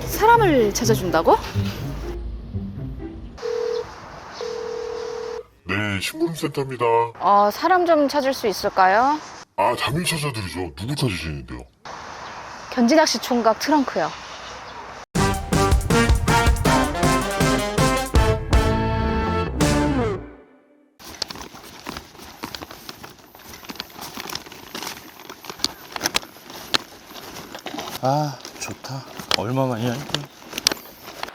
사람을 찾아준다고? 네, 신분센터입니다. 어, 사람 좀 찾을 수 있을까요? 아, 잠일 찾아드리죠. 누구 찾으시는데요? 견지낚시 총각 트렁크요. 아 좋다. 얼마만이야 이게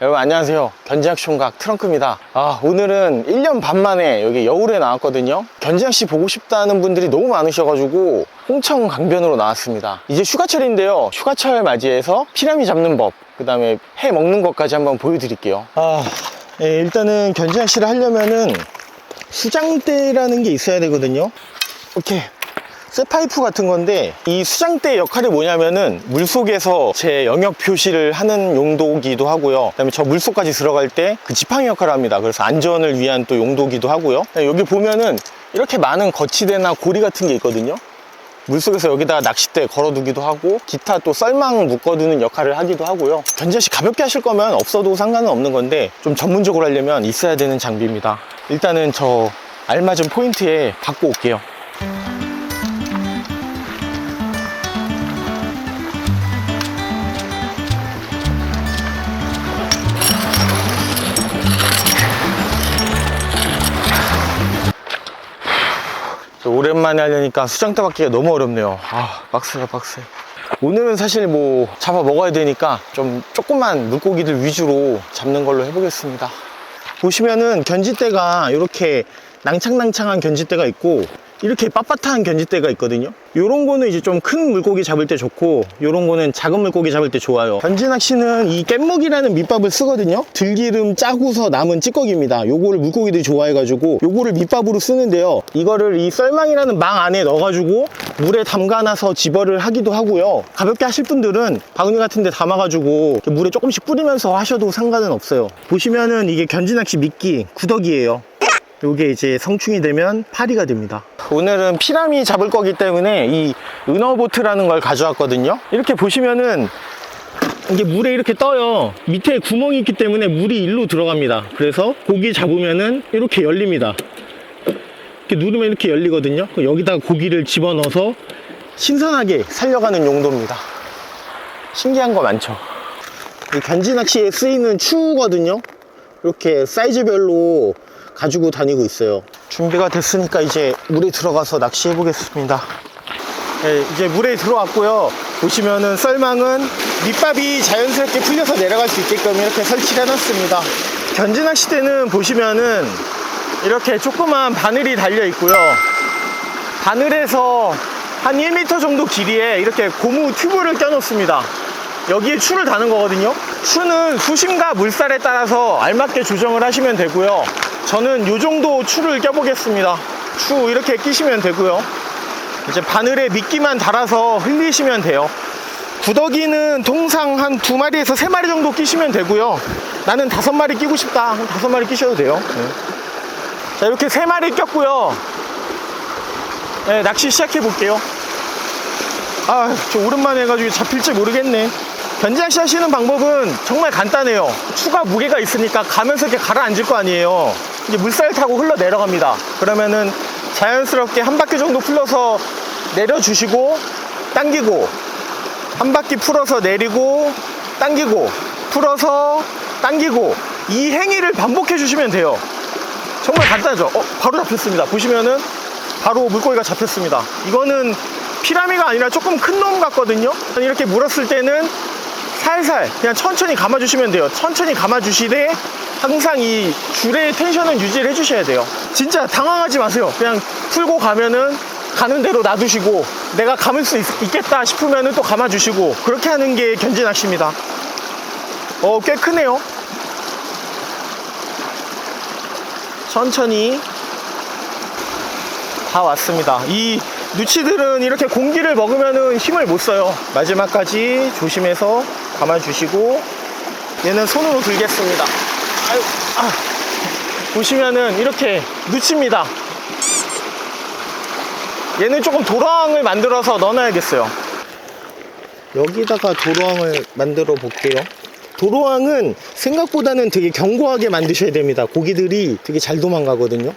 여러분 안녕하세요. 견지낚시 총각 트렁크입니다. 아 오늘은 1년 반 만에 여기 여울에 나왔거든요. 견지낚시 보고 싶다는 분들이 너무 많으셔가지고 홍천 강변으로 나왔습니다. 이제 휴가철인데요. 휴가철 맞이해서 피라미 잡는 법그 다음에 해 먹는 것까지 한번 보여드릴게요. 아 예, 일단은 견지낚시를 하려면은 수장대라는 게 있어야 되거든요. 이렇게 쇠파이프 같은 건데 이 수장대 역할이 뭐냐면은 물속에서 제 영역 표시를 하는 용도기도 하고요. 그다음에 저 물속까지 들어갈 때 그 지팡이 역할을 합니다. 그래서 안전을 위한 또 용도기도 하고요. 여기 보면은 이렇게 많은 거치대나 고리 같은 게 있거든요. 물속에서 여기다가 낚싯대 걸어두기도 하고 기타 또 썰망 묶어두는 역할을 하기도 하고요. 견제시 가볍게 하실 거면 없어도 상관은 없는 건데 좀 전문적으로 하려면 있어야 되는 장비입니다. 일단은 저 알맞은 포인트에 갖고 올게요 오랜만에 하려니까 수장대 받기가 너무 어렵네요. 아, 빡세다, 빡세. 오늘은 사실 뭐 잡아 먹어야 되니까 좀 조그만 물고기들 위주로 잡는 걸로 해보겠습니다. 보시면은 견지대가 이렇게 낭창낭창한 견지대가 있고 이렇게 빳빳한 견지대가 있거든요. 요런 거는 이제 좀 큰 물고기 잡을 때 좋고 요런 거는 작은 물고기 잡을 때 좋아요. 견지 낚시는 이 깻먹이라는 밑밥을 쓰거든요. 들기름 짜고서 남은 찌꺼기입니다. 요거를 물고기들이 좋아해가지고 요거를 밑밥으로 쓰는데요. 이거를 이 썰망이라는 망 안에 넣어가지고 물에 담가놔서 집어를 하기도 하고요. 가볍게 하실 분들은 바구니 같은 데 담아가지고 물에 조금씩 뿌리면서 하셔도 상관은 없어요. 보시면은 이게 견지 낚시 미끼 구더기예요. 요게 이제 성충이 되면 파리가 됩니다. 오늘은 피라미 잡을 거기 때문에 이 은어보트라는 걸 가져왔거든요. 이렇게 보시면은 이게 물에 이렇게 떠요. 밑에 구멍이 있기 때문에 물이 일로 들어갑니다. 그래서 고기 잡으면은 이렇게 열립니다. 이렇게 누르면 이렇게 열리거든요. 그럼 여기다가 고기를 집어넣어서 신선하게 살려가는 용도입니다. 신기한 거 많죠. 이 견지 낚시에 쓰이는 추거든요. 이렇게 사이즈별로 가지고 다니고 있어요. 준비가 됐으니까 이제 물에 들어가서 낚시해 보겠습니다. 네, 이제 물에 들어왔고요. 보시면은 썰망은 밑밥이 자연스럽게 풀려서 내려갈 수 있게끔 이렇게 설치를 해놨습니다. 견지 낚시대는 보시면은 이렇게 조그만 바늘이 달려 있고요. 바늘에서 한 1m 정도 길이에 이렇게 고무 튜브를 껴놓습니다. 여기에 추를 다는 거거든요. 추는 수심과 물살에 따라서 알맞게 조정을 하시면 되고요. 저는 이 정도 추를 껴보겠습니다. 추 이렇게 끼시면 되고요. 이제 바늘에 미끼만 달아서 흘리시면 돼요. 구더기는 통상 한 두 마리에서 세 마리 정도 끼시면 되고요. 나는 다섯 마리 끼고 싶다. 그럼 다섯 마리 끼셔도 돼요. 네. 자, 이렇게 세 마리 꼈고요. 네, 낚시 시작해 볼게요. 아, 저 오랜만에 해가지고 잡힐지 모르겠네. 견지낚시 하시는 방법은 정말 간단해요. 추가 무게가 있으니까 가면서 이렇게 가라앉을 거 아니에요. 이제 물살 타고 흘러 내려갑니다. 그러면은 자연스럽게 한 바퀴 정도 풀러서 내려주시고, 당기고, 한 바퀴 풀어서 내리고, 당기고, 풀어서, 당기고, 이 행위를 반복해 주시면 돼요. 정말 간단하죠? 어, 바로 잡혔습니다. 보시면은 바로 물고기가 잡혔습니다. 이거는 피라미가 아니라 조금 큰 놈 같거든요. 이렇게 물었을 때는 살살 그냥 천천히 감아주시면 돼요. 천천히 감아주시되 항상 이 줄의 텐션은 유지를 해주셔야 돼요. 진짜 당황하지 마세요. 그냥 풀고 가면은 가는 대로 놔두시고 내가 감을 수 있, 겠다 싶으면은 또 감아주시고 그렇게 하는 게 견지 낚시입니다. 어, 꽤 크네요. 천천히 다 왔습니다. 이 누치들은 이렇게 공기를 먹으면은 힘을 못 써요. 마지막까지 조심해서 감아주시고 얘는 손으로 들겠습니다. 아유, 아. 보시면은 이렇게 누치입니다. 얘는 조금 도랑을 만들어서 넣어놔야겠어요. 여기다가 도로항을 만들어 볼게요. 도로항은 생각보다는 되게 견고하게 만드셔야 됩니다. 고기들이 되게 잘 도망가거든요.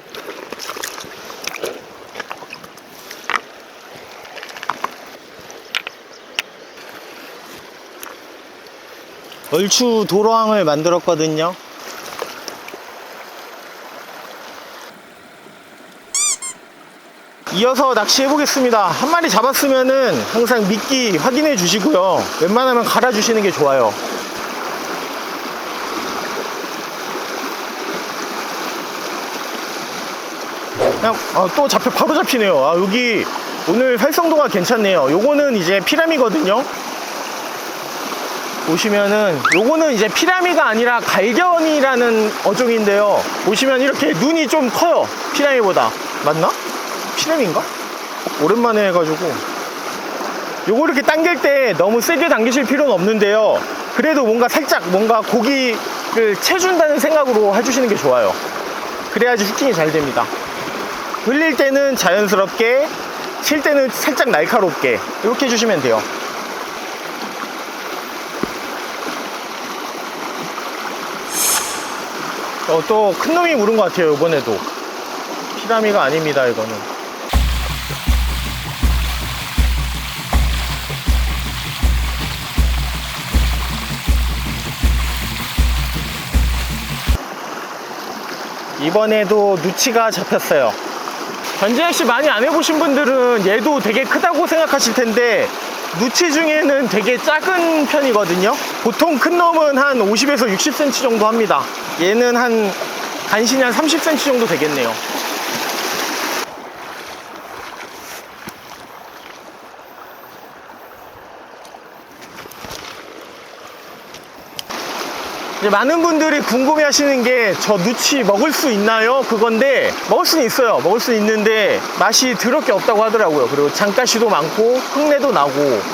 얼추 도로항을 만들었거든요. 이어서 낚시해 보겠습니다. 한 마리 잡았으면은 항상 미끼 확인해 주시고요. 웬만하면 갈아 주시는 게 좋아요. 아, 또 잡혀 바로 잡히네요. 아, 여기 오늘 활성도가 괜찮네요. 요거는 이제 피라미거든요. 보시면은 요거는 이제 피라미가 아니라 갈견이라는 어종인데요. 보시면 이렇게 눈이 좀 커요. 피라미보다 맞나? 피라미인가? 오랜만에 해가지고 요거 이렇게 당길 때 너무 세게 당기실 필요는 없는데요. 그래도 뭔가 살짝 뭔가 고기를 채준다는 생각으로 해주시는 게 좋아요. 그래야지 후킹이 잘 됩니다. 흘릴 때는 자연스럽게, 칠 때는 살짝 날카롭게 이렇게 해주시면 돼요. 어, 또 큰 놈이 물은 것 같아요, 이번에도. 피라미가 아닙니다, 이거는. 이번에도 누치가 잡혔어요. 전지현 씨 많이 안 해보신 분들은 얘도 되게 크다고 생각하실 텐데 누치 중에는 되게 작은 편이거든요. 보통 큰 놈은 한 50에서 60cm 정도 합니다. 얘는 한 간신히 한 30cm 정도 되겠네요. 많은 분들이 궁금해 하시는 게 저 누치 먹을 수 있나요? 그건데 먹을 수는 있어요. 먹을 수 있는데 맛이 더럽게 없다고 하더라고요. 그리고 장가시도 많고 흙내도 나고.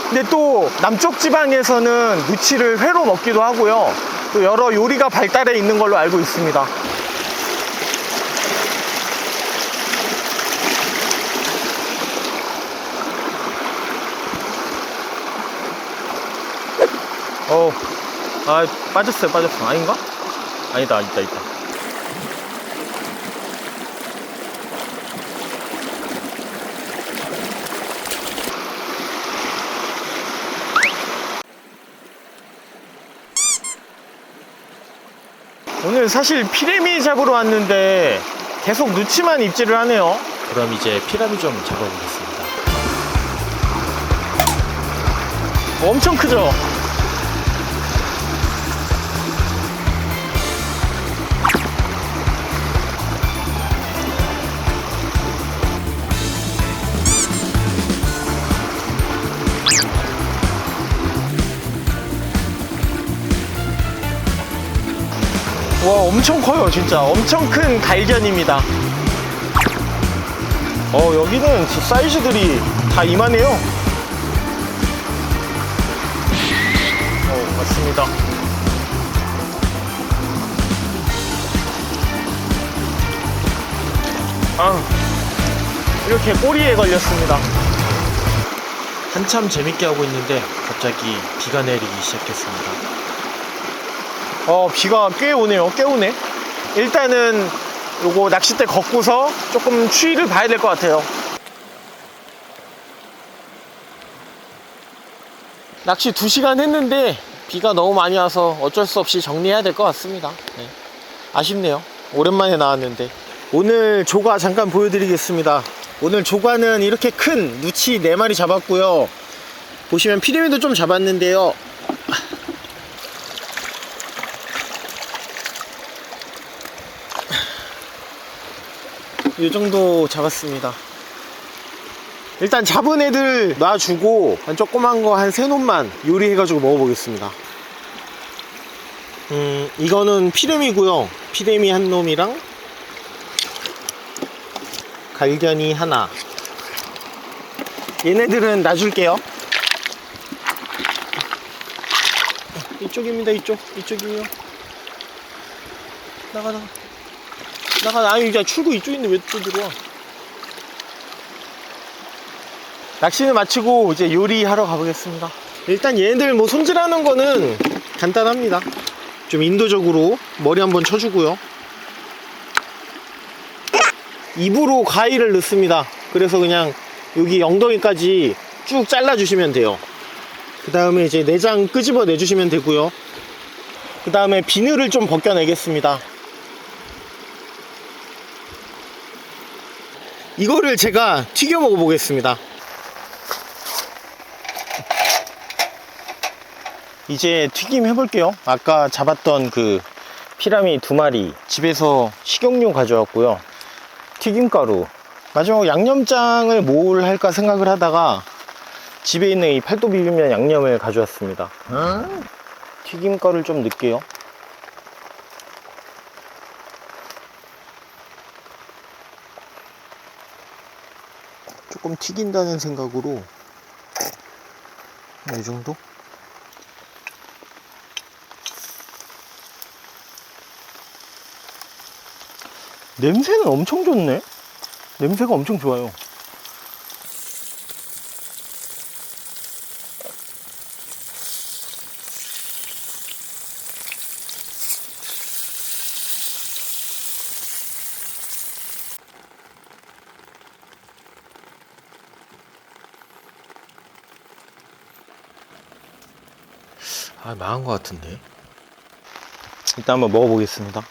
근데 또 남쪽 지방에서는 누치를 회로 먹기도 하고요. 또 여러 요리가 발달해 있는 걸로 알고 있습니다. 어, 아, 빠졌어요, 빠졌어. 아닌가? 아니다, 있다, 있다. 오늘 사실 피레미 잡으러 왔는데 계속 누치만 입질을 하네요. 그럼 이제 피라미 좀 잡아보겠습니다. 엄청 크죠? 와 엄청 커요 진짜 엄청 큰 갈견입니다 어 여기는 사이즈들이 다 이만해요 어, 맞습니다. 아, 이렇게 꼬리에 걸렸습니다. 한참 재밌게 하고 있는데 갑자기 비가 내리기 시작했습니다. 어, 비가 꽤 오네요. 꽤 오네. 일단은 요거 낚싯대 걷고서 조금 추위를 봐야 될 것 같아요. 낚시 2시간 했는데 비가 너무 많이 와서 어쩔 수 없이 정리해야 될 것 같습니다. 네. 아쉽네요. 오랜만에 나왔는데. 오늘 조과 잠깐 보여드리겠습니다. 오늘 조과는 이렇게 큰 누치 4마리 잡았고요. 보시면 피라미도 좀 잡았는데요. 이 정도 잡았습니다. 일단 잡은 애들 놔주고 한 조그만 거 한 세 놈만 요리해가지고 먹어보겠습니다. 음, 이거는 피레미고요. 피레미 한 놈이랑 갈견이 하나. 얘네들은 놔줄게요. 이쪽입니다. 이쪽. 이쪽이에요. 나가 나가. 나가 아니 이제 출구 이쪽인데 왜 또 들어와? 낚시는 마치고 이제 요리하러 가보겠습니다. 일단 얘네들 뭐 손질하는 거는 간단합니다. 좀 인도적으로 머리 한번 쳐주고요. 입으로 가위를 넣습니다. 그래서 그냥 여기 엉덩이까지 쭉 잘라주시면 돼요. 그 다음에 이제 내장 끄집어 내주시면 되고요. 그 다음에 비늘을 좀 벗겨내겠습니다. 이거를 제가 튀겨 먹어 보겠습니다. 이제 튀김 해볼게요. 아까 잡았던 그 피라미 두 마리 집에서 식용유 가져왔고요. 튀김가루. 마지막 양념장을 뭘 할까 생각을 하다가 집에 있는 이 팔도 비빔면 양념을 가져왔습니다. 튀김가루를 좀 넣을게요. 조금 튀긴다는 생각으로 이 정도? 냄새는 엄청 좋네. 냄새가 엄청 좋아요. 아 망한 것 같은데. 일단 한번 먹어보겠습니다.